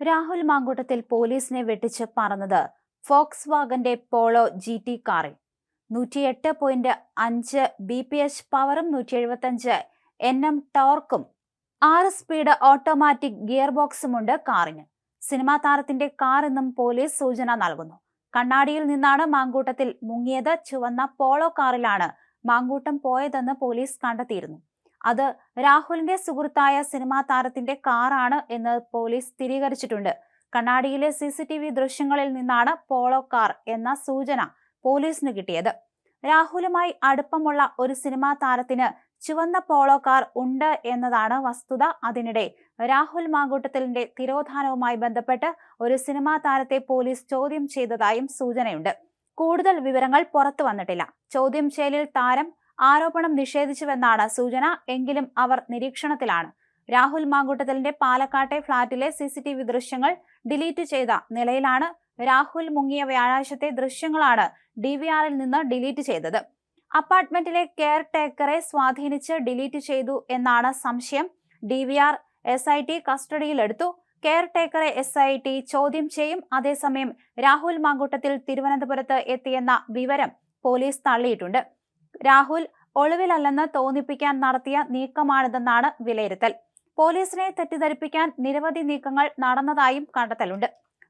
രാഹുൽ മാങ്കൂട്ടത്തിൽ പോലീസിനെ വെട്ടിച്ച് പറന്നത് ഫോക്സ് വാഗന്റെ പോളോ ജി ടി കാറിൽ. നൂറ്റിയെട്ട് പോയിന്റ് അഞ്ച് ബി പി എച്ച് പവറും നൂറ്റി എഴുപത്തഞ്ച് എൻ എം ടോർക്കും ആറ് സ്പീഡ് ഓട്ടോമാറ്റിക് ഗിയർ ബോക്സുമുണ്ട് കാറിന്. സിനിമാ താരത്തിന്റെ കാർ എന്നും പോലീസ് സൂചന നൽകുന്നു. കണ്ണാടിയിൽ നിന്നാണ് മാങ്കൂട്ടത്തിൽ മുങ്ങിയത്. ചുവന്ന പോളോ കാറിലാണ് മാങ്കൂട്ടം പോയതെന്ന് പോലീസ് കണ്ടെത്തിയിരുന്നു. അത് രാഹുലിന്റെ സുഹൃത്തായ സിനിമാ താരത്തിന്റെ കാറാണ് എന്ന് പോലീസ് സ്ഥിരീകരിച്ചിട്ടുണ്ട്. കണ്ണാടിയിലെ സി സി ടി വി ദൃശ്യങ്ങളിൽ നിന്നാണ് പോളോ കാർ എന്ന സൂചന പോലീസിന് കിട്ടിയത്. രാഹുലുമായി അടുപ്പമുള്ള ഒരു സിനിമാ താരത്തിന് ചുവന്ന പോളോ കാർ ഉണ്ട് എന്നതാണ് വസ്തുത. അതിനിടെ രാഹുൽ മാങ്കൂട്ടത്തിലിന്റെ തിരോധാനവുമായി ബന്ധപ്പെട്ട് ഒരു സിനിമാ താരത്തെ പോലീസ് ചോദ്യം ചെയ്തതായും സൂചനയുണ്ട്. കൂടുതൽ വിവരങ്ങൾ പുറത്തു വന്നിട്ടില്ല. ചോദ്യം ചെയ്യലിൽ താരം ആരോപണം നിഷേധിച്ചുവെന്നാണ് സൂചന. എങ്കിലും അവർ നിരീക്ഷണത്തിലാണ്. രാഹുൽ മാങ്കൂട്ടത്തലിന്റെ പാലക്കാട്ടെ ഫ്ളാറ്റിലെ സി സി ടി വി ദൃശ്യങ്ങൾ ഡിലീറ്റ് ചെയ്ത നിലയിലാണ് രാഹുൽ മുങ്ങിയ വ്യാഴാഴ്ചത്തെ ദൃശ്യങ്ങളാണ് ഡി വി ആറിൽ നിന്ന് ഡിലീറ്റ് ചെയ്തത്. അപ്പാർട്ട്മെന്റിലെ കെയർ ടേക്കറെ സ്വാധീനിച്ച് ഡിലീറ്റ് ചെയ്തു എന്നാണ് സംശയം. D V R S I T കസ്റ്റഡിയിലെടുത്തു. കെയർ ടേക്കറെ എസ് ഐ ടി ചോദ്യം ചെയ്യും. അതേസമയം രാഹുൽ മാങ്കൂട്ടത്തിൽ തിരുവനന്തപുരത്ത് എത്തിയെന്ന വിവരം പോലീസ് തള്ളിയിട്ടുണ്ട്. രാഹുൽ ഒളിവിലല്ലെന്ന് തോന്നിപ്പിക്കാൻ നടത്തിയ നീക്കമാണിതെന്നാണ് വിലയിരുത്തൽ. പോലീസിനെ തെറ്റിദ്ധരിപ്പിക്കാൻ നിരവധി നീക്കങ്ങൾ നടന്നതായും കണ്ടെത്തലുണ്ട്.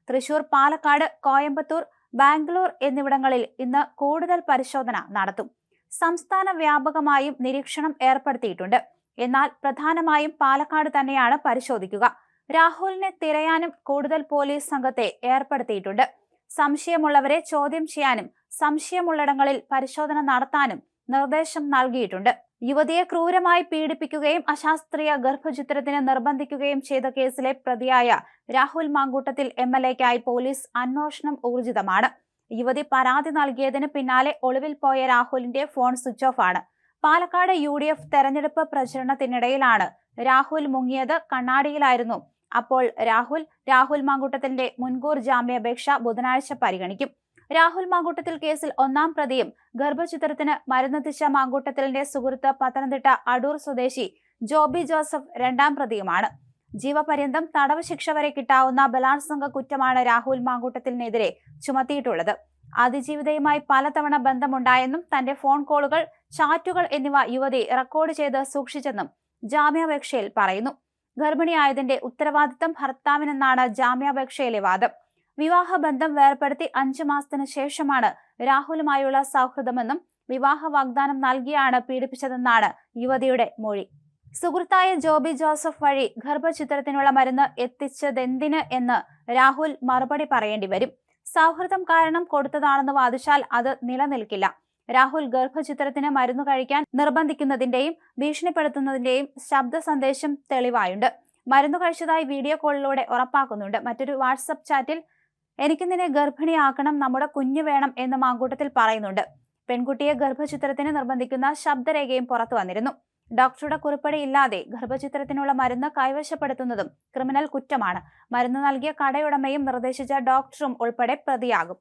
തൃശൂർ പാലക്കാട് കോയമ്പത്തൂർ ബാംഗ്ലൂർ എന്നിവിടങ്ങളിൽ ഇന്ന് കൂടുതൽ പരിശോധന നടത്തും. സംസ്ഥാന വ്യാപകമായും നിരീക്ഷണം ഏർപ്പെടുത്തിയിട്ടുണ്ട്. എന്നാൽ പ്രധാനമായും പാലക്കാട് തന്നെയാണ് പരിശോധിക്കുക. രാഹുലിനെ തിരയാനും കൂടുതൽ പോലീസ് സംഘത്തെ ഏർപ്പെടുത്തിയിട്ടുണ്ട്. സംശയമുള്ളവരെ ചോദ്യം ചെയ്യാനും സംശയമുള്ളിടങ്ങളിൽ പരിശോധന നടത്താനും നിർദ്ദേശം നൽകിയിട്ടുണ്ട്. യുവതിയെ ക്രൂരമായി പീഡിപ്പിക്കുകയും അശാസ്ത്രീയ ഗർഭചിത്രത്തിന് നിർബന്ധിക്കുകയും ചെയ്ത കേസിലെ പ്രതിയായ Rahul Mankoottathil M L police അന്വേഷണം ഊർജിതമാണ്. യുവതി പരാതി നൽകിയതിന് പിന്നാലെ ഒളിവിൽ പോയ രാഹുലിന്റെ ഫോൺ സ്വിച്ച് ഓഫ് ആണ്. പാലക്കാട് യു ഡി എഫ് തെരഞ്ഞെടുപ്പ് പ്രചരണത്തിനിടയിലാണ് രാഹുൽ മുങ്ങിയത് കണ്ണാടിയിലായിരുന്നു. അപ്പോൾ രാഹുൽ രാഹുൽ മാങ്കൂട്ടത്തിന്റെ മുൻകൂർ ജാമ്യാപേക്ഷ ബുധനാഴ്ച പരിഗണിക്കും. രാഹുൽ മാങ്കൂട്ടത്തിൽ കേസിൽ ഒന്നാം പ്രതിയും ഗർഭചിത്രത്തിന് മരുന്നെത്തിച്ച മാങ്കൂട്ടത്തിലിന്റെ സുഹൃത്ത് പത്തനംതിട്ട അടൂർ സ്വദേശി ജോബി ജോസഫ് രണ്ടാം പ്രതിയുമാണ്. ജീവപര്യന്തം തടവ് ശിക്ഷ വരെ കിട്ടാവുന്ന ബലാത്സംഗ കുറ്റമാണ് രാഹുൽ മാങ്കൂട്ടത്തിനെതിരെ ചുമത്തിയിട്ടുള്ളത്. അതിജീവിതയുമായി പലതവണ ബന്ധമുണ്ടായെന്നും തന്റെ ഫോൺ കോളുകൾ ചാറ്റുകൾ എന്നിവ യുവതി റെക്കോർഡ് ചെയ്ത് സൂക്ഷിച്ചെന്നും ജാമ്യാപേക്ഷയിൽ പറയുന്നു. ഗർഭിണിയായതിന്റെ ഉത്തരവാദിത്തം ഭർത്താവിനെന്നാണ് ജാമ്യാപേക്ഷയിലെ വാദം. വിവാഹബന്ധം വേർപ്പെടുത്തി അഞ്ചു മാസത്തിനു ശേഷമാണ് രാഹുലുമായുള്ള സൗഹൃദമെന്നും വിവാഹ വാഗ്ദാനം നൽകിയാണ് പീഡിപ്പിച്ചതെന്നാണ് യുവതിയുടെ മൊഴി. സുഹൃത്തായ ജോബി ജോസഫ് വഴി ഗർഭചിത്രത്തിനുള്ള മരുന്ന് എത്തിച്ചതെന്തിന് എന്ന് രാഹുൽ മറുപടി പറയേണ്ടി വരും. സൗഹൃദം കാരണം കൊടുത്തതാണെന്ന് വാദിച്ചാൽ അത് നിലനിൽക്കില്ല. രാഹുൽ ഗർഭചിത്രത്തിന് മരുന്ന് കഴിക്കാൻ നിർബന്ധിക്കുന്നതിന്റെയും ഭീഷണിപ്പെടുത്തുന്നതിന്റെയും ശബ്ദ സന്ദേശം തെളിവായുണ്ട്. മരുന്ന് കഴിച്ചതായി വീഡിയോ കോളിലൂടെ ഉറപ്പാക്കുന്നുണ്ട്. മറ്റൊരു വാട്സപ്പ് ചാറ്റിൽ എനിക്ക് നിന്നെ ഗർഭിണിയാക്കണം നമ്മുടെ കുഞ്ഞു വേണം എന്ന് മാങ്കൂട്ടത്തിൽ പറയുന്നുണ്ട്. പെൺകുട്ടിയെ ഗർഭചിത്രത്തിന് നിർബന്ധിക്കുന്ന ശബ്ദരേഖയും പുറത്തു വന്നിരുന്നു. ഡോക്ടറുടെ കുറിപ്പടി ഇല്ലാതെ ഗർഭചിത്രത്തിനുള്ള മരുന്ന് കൈവശപ്പെടുത്തുന്നതും ക്രിമിനൽ കുറ്റമാണ്. മരുന്ന് നൽകിയ കടയുടമയും നിർദ്ദേശിച്ച ഡോക്ടറും ഉൾപ്പെടെ പ്രതിയാകും.